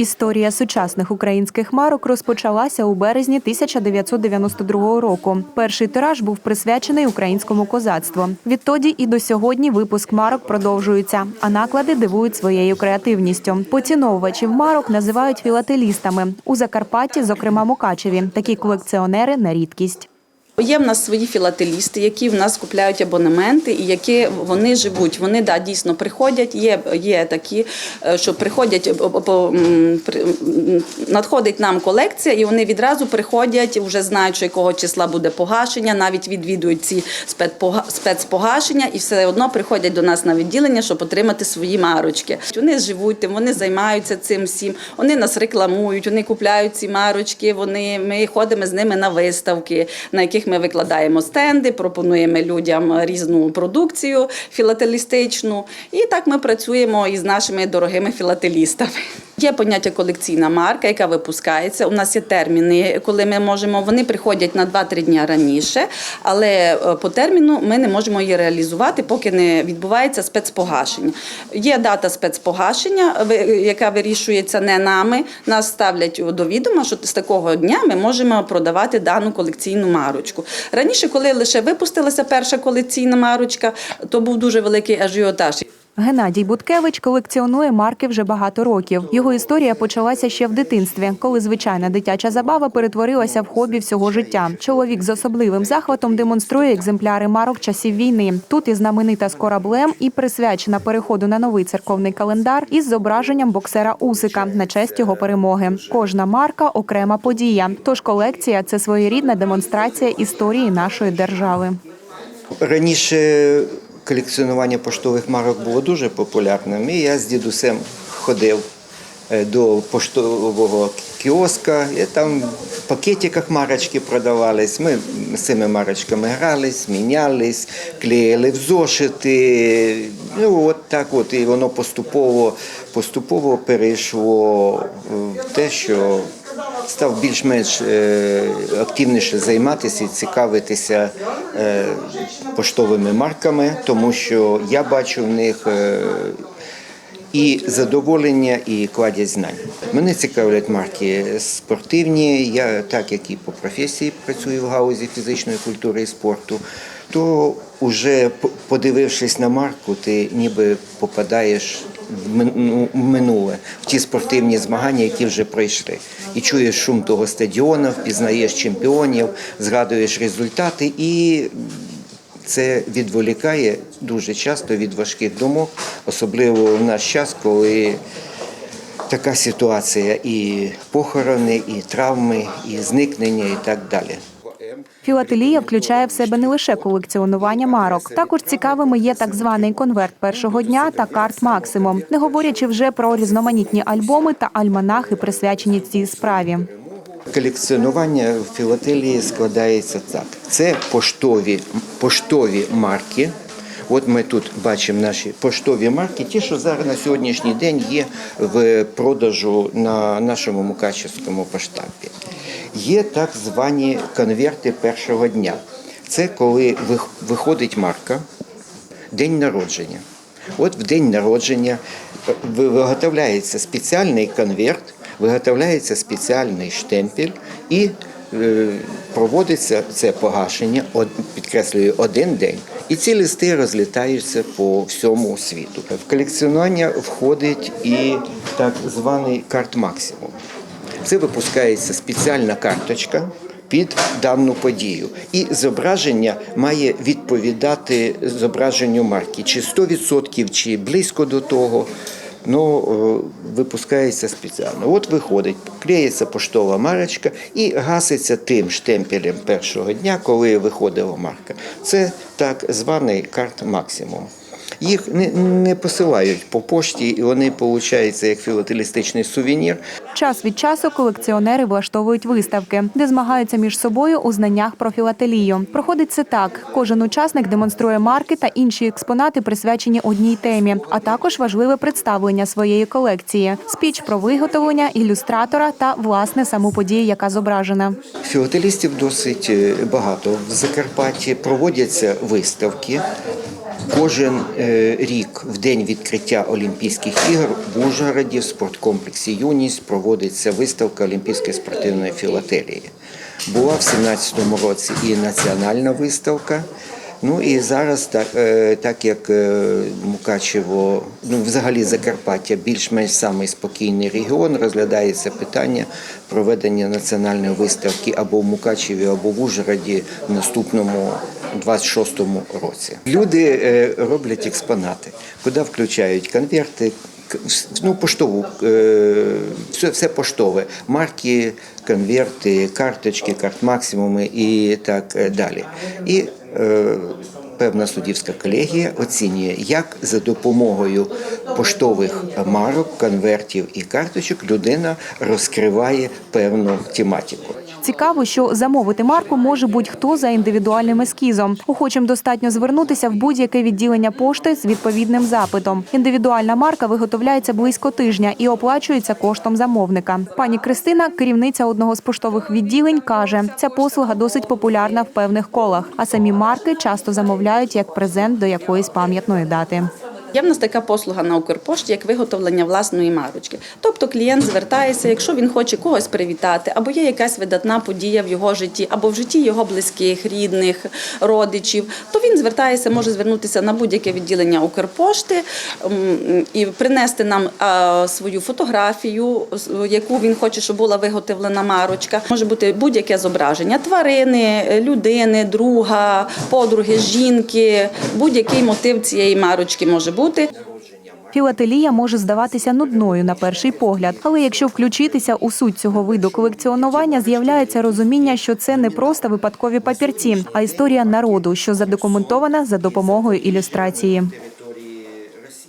Історія сучасних українських марок розпочалася у березні 1992 року. Перший тираж був присвячений українському козацтву. Відтоді і до сьогодні випуск марок продовжується, а наклади дивують своєю креативністю. Поціновувачів марок називають філателістами. У Закарпатті, зокрема Мукачеві, такі колекціонери на рідкість. Є в нас свої філателісти, які в нас купляють абонементи, і які вони живуть. Вони да дійсно приходять. Є, є такі, е, що приходять е, надходить нам колекція, і вони відразу приходять, вже знають, що якого числа буде погашення, навіть відвідують ці спецпогашення, і все одно приходять до нас на відділення, щоб отримати свої марочки. Вони живуть вони займаються цим всім. Вони нас рекламують, вони купляють ці марочки. Вони ми ходимо з ними на виставки, на яких ми викладаємо стенди, пропонуємо людям різну продукцію філателістичну. І так ми працюємо із нашими дорогими філателістами. Є поняття колекційна марка, яка випускається. У нас є терміни, коли ми можемо. Вони приходять на 2-3 дні раніше, але е, по терміну ми не можемо її реалізувати, поки не відбувається спецпогашення. Є дата спецпогашення, яка вирішується не нами. Нас ставлять до відома, що з такого дня ми можемо продавати дану колекційну марочку. Раніше, коли лише випустилася перша колекційна марочка, то був дуже великий ажіотаж. Геннадій Буткевич колекціонує марки вже багато років. Його історія почалася ще в дитинстві, коли звичайна дитяча забава перетворилася в хобі всього життя. Чоловік з особливим захватом демонструє екземпляри марок часів війни. Тут і знаменита з кораблем, і присвячена переходу на новий церковний календар із зображенням боксера Усика на честь його перемоги. Кожна марка окрема подія. Тож колекція це своєрідна демонстрація історії нашої держави. Раніше колекціонування поштових марок було дуже популярним, і я з дідусем ходив е, до поштового кіоска, і там в пакетиках марочки продавались. Ми з цими марочками грались, мінялись, клеїли в зошити. Ну, от так от, і воно поступово, поступово перейшло в те, що став більш-менш е, активніше займатися і цікавитися е, поштовими марками, тому що я бачу в них е, і задоволення, і кладять знань. Мене цікавлять марки спортивні. Я, так як і по професії працюю в гаузі фізичної культури і спорту, то вже подивившись на марку, ти ніби попадаєш ну, в минуле, в ті спортивні змагання, які вже пройшли. І чуєш шум того стадіону, впізнаєш чемпіонів, згадуєш результати і це відволікає дуже часто від важких думок, особливо в наш час, коли така ситуація і похорони, і травми, і зникнення, і так далі. Філателія включає в себе не лише колекціонування марок. Також цікавими є так званий конверт першого дня та карт максимум, не говорячи вже про різноманітні альбоми та альманахи, присвячені цій справі. Колекціонування філателії складається так: це поштові, поштові марки. От ми тут бачимо наші поштові марки, ті, що зараз на сьогоднішній день є в продажу на нашому Мукачевському поштампі. Є так звані конверти першого дня. Це коли виходить марка, день народження. От в день народження е, виготовляється спеціальний конверт, виготовляється спеціальний штемпель і е, проводиться це погашення, підкреслюю, один день. І ці листи розлітаються по всьому світу. В колекціонування входить і так званий карт максимум. Це випускається спеціальна карточка під дану подію. І зображення має відповідати зображенню марки. Чи 100%, чи близько до того. Ну, е, випускається спеціально. От виходить, клеїться поштова марочка і гаситься тим штемпелем першого дня, коли виходила марка. Це так званий карт максимум. Їх не, не посилають по пошті, і вони получаються як філателістичний сувенір. Час від часу колекціонери влаштовують виставки, де змагаються між собою у знаннях про філателію. Проходить це так: кожен учасник демонструє марки та інші експонати, присвячені одній темі, а також важливе представлення своєї колекції, спіч про виготовлення ілюстратора та власне саму подію, яка зображена. Філателістів досить е, багато. В Закарпатті проводяться виставки. Кожен е, рік в день відкриття Олімпійських ігор в Ужгороді в спорткомплексі Юність проводиться виставка Олімпійської спортивної філателії. Була в 17-му році і національна виставка. Ну і зараз, так, е, так як е, Мукачево, ну взагалі Закарпаття, більш-менш самий спокійний регіон, розглядається питання проведення національної виставки або в Мукачеві, або в Ужгороді в наступному 26-му році. Люди е, роблять експонати, куди включають конверти. Ну, поштову, е, все, все поштове, марки, конверти, карточки, карт максимуми і так е, далі. І певна суддівська колегія оцінює, як за допомогою поштових марок, конвертів і карточок людина розкриває певну тематику. Цікаво, що замовити марку може будь-хто за індивідуальним ескізом. Охочим достатньо звернутися в будь-яке відділення пошти з відповідним запитом. Індивідуальна марка виготовляється близько тижня і оплачується коштом замовника. Пані Кристина, керівниця одного з поштових відділень, каже, ця послуга досить популярна в певних колах, а самі марки часто замовляють як презент до якоїсь пам'ятної дати. Є в нас така послуга на Укрпошті, як виготовлення власної марочки. Тобто клієнт звертається, якщо він хоче когось привітати, або є якась видатна подія в його житті, або в житті його близьких, рідних, родичів, то він звертається, може звернутися на будь-яке відділення Укрпошти і принести нам свою фотографію, яку він хоче, щоб була виготовлена марочка. Може бути будь-яке зображення тварини, людини, друга, подруги, жінки, будь-який мотив цієї марочки може бути. Філателія може здаватися нудною на перший погляд, але якщо включитися у суть цього виду колекціонування, з'являється розуміння, що це не просто випадкові папірці, а історія народу, що задокументована за допомогою ілюстрації.